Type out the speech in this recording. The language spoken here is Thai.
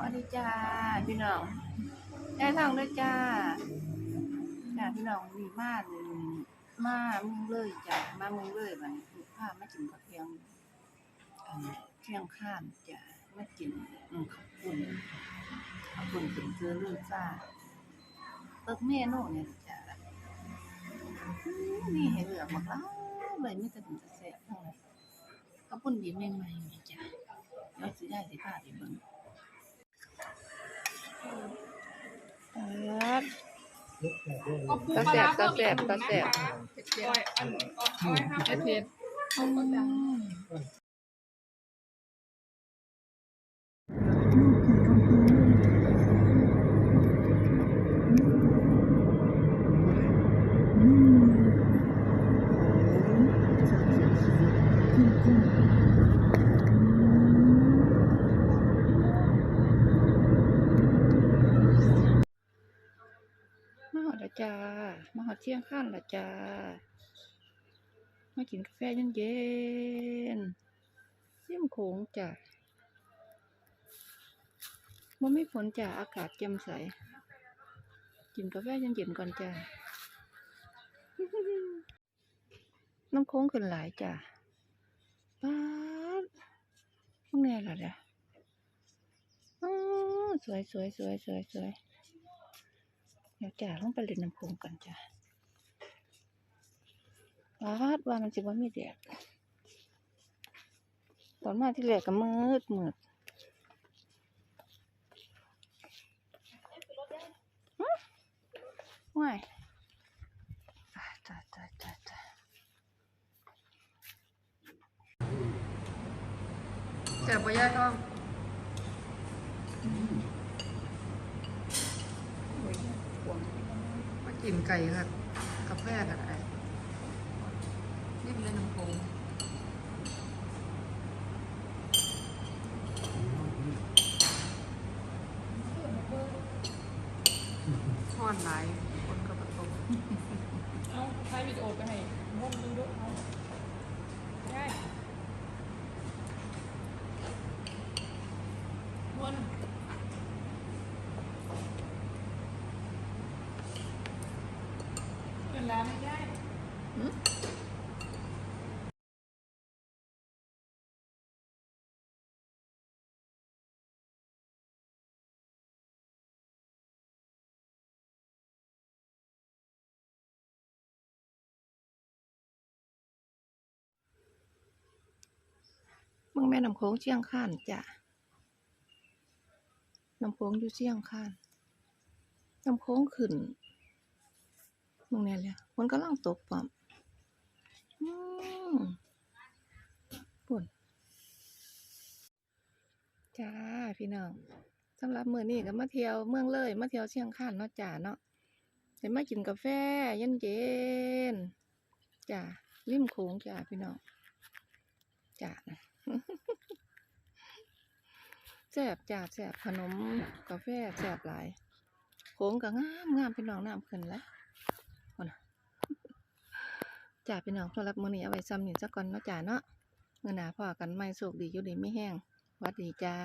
สวัสดีจ้าพี่น้องได้ทางด้วยจ้าจ้าพี่น้องมีมามามึงเลยจ้ามามึงเลยมันลูกค้ามากินข้าวเที่ยงเที่ยงข้ามจ้ามากินอืมข้าวปุ้นข้าวปุ้นเป็นเชื้อเลือดจ้าเปิกเมนูเนี่ยจ้านี่ให้เหลือมากแล้วเลยไม่จะถึงจะแซ่บเท่าไหร่ข้าวปุ้นดีใหม่ๆนี่จ้าแล้วสิได้สิพาไปเบิ่ง ครับ เอาปูตาปลาแสร้าบตาเพิ่มแสอีกบหนึ่ตางแสบนะคะอ้อยอันอ้อยห้าเผ็ดอืมมาหอดละ จ้า มาหอดเที่ยงข้านละจ้า มากินกาแฟเย็นๆเยี่ยมโขงจ้ะมันไม่ฝนจ้ะอากาศแจ่มใส กินกาแฟเย็นๆก่อนจ้ะน้ำโค้งขึ้นหลายจ้ะป๊าดพวกแน่ละเด้ออ๋อสวยสวยสวยสวยสวย เดี๋ยวจ้าลงไปเล่นน้ำโค้งกันจ้ะวาดว่ามันสิว่ามีแดดตอนมาที่แรกก็มืดมืดหึว้ายตายตายตายตายตายแสบปะย่าท้อง มากินไก่ค่ะกาแฟกันไอนี่เป็นน้ำโพงทอดหลายคนกับประตูเอาใช้วิดีโอไปให้ม่วงดูด้วยเอาได้ม่วน เป็นร้าไม่ได้มึงแม่น้ำโค้งเชียงข้านจ้ะน้ำโค้งอยู่เชียงข้านน้ำโค้งขึ้น มึงเนี่ยเลยมันก็ล่างตกปั๊มอืมปุ่นจ้าพี่น้องสำหรับมื้อนี้ก็มาเที่ยวเมืองเลยมาเที่ยวเชียงคานเนาะจ้าเนาะได้มากินกาแฟเย็นๆจ้าริมโขงจ้าพี่น้องจ้าแซ่บจ้าแซ่บขนมกาแฟแซ่บหลายโขงก็งามงามพี่น้องน้ำขึ้นแล้วเอานะ จ่าพี่น้องสำหรับมื้อนี้เอาไว้ซ้ำนี่ซะก่อนเนาะจ่าเนาะมื้อหนาพอกันไม่สุกดีอยู่ดีไม่แห้งวัดดีจ้า